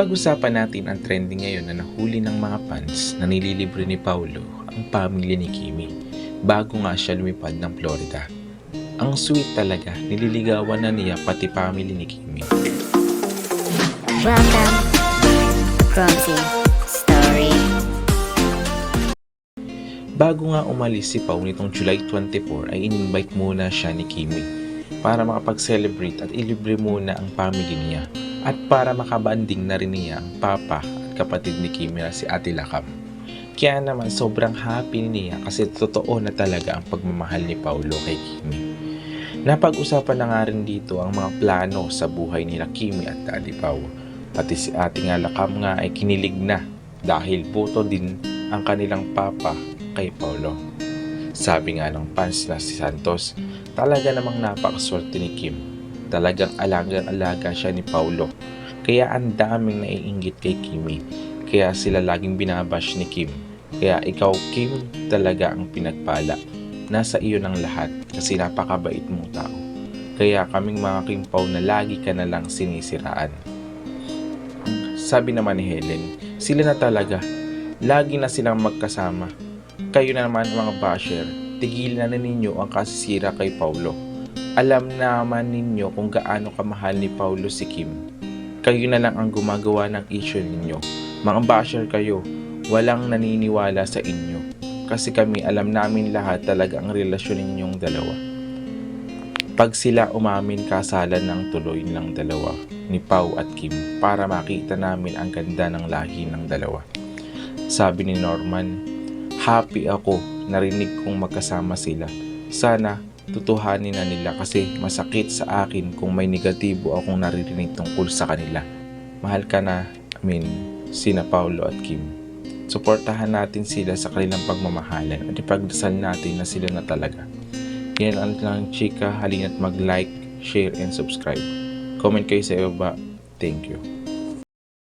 Pag-usapan natin ang trending ngayon na nahuli ng mga fans na nililibre ni Paulo ang pamilya ni Kimi bago nga siya lumipad ng Florida. Ang sweet talaga, nililigawan na niya pati family ni Kimi. Welcome, Gromsy Story. Bago nga umalis si Pau nitong July 24 ay in-invite muna siya ni Kimi para makapag-celebrate at ilibre muna ang family niya at para makabanding na rin niya ang papa at kapatid ni Kimi na si Ate Lakam. Kaya naman sobrang happy niya kasi totoo na talaga ang pagmamahal ni Paulo kay Kimi. Napag-usapan na nga rin dito ang mga plano sa buhay nila Kimi at Daddy Pau. Pati si Ate nga Lakam nga ay kinilig na dahil buto din ang kanilang papa kay Paulo. Sabi nga ng fans na si Santos, talaga namang napakaswerte ni Kim. Talagang alagang-alaga siya ni Paulo. Kaya ang daming naiinggit kay Kimi. Kaya sila laging binabash ni Kim. Kaya ikaw, Kim, talaga ang pinagpala. Nasa iyo ng lahat kasi napakabait mong tao. Kaya kaming mga Kim Pao na lagi ka na lang sinisiraan. Sabi naman ni Helen, sila na talaga. Lagi na silang magkasama. Kayo na naman mga basher, tigilan na ninyo ang kasisira kay Paulo. Alam naman ninyo kung gaano kamahal ni Paulo si Kim. Kayo na lang ang gumagawa ng issue ninyo. Mga basher kayo, walang naniniwala sa inyo. Kasi kami alam namin lahat talaga ang relasyon ninyong dalawa. Pag sila umamin kasalan ng tuloy ng dalawa ni Pau at Kim para makita namin ang ganda ng lahi ng dalawa. Sabi ni Norman, happy ako narinig kong magkasama sila. Sana tutuhanin na nila kasi masakit sa akin kung may negatibo akong naririnig tungkol sa kanila. Mahal ka na, I mean, sina Paulo at Kim. Suportahan natin sila sa kanilang pagmamahalan at ipagdasal natin na sila na talaga. Yan ang lang chika, halina't mag-like, share, and subscribe. Comment kayo sa iyo ba? Thank you.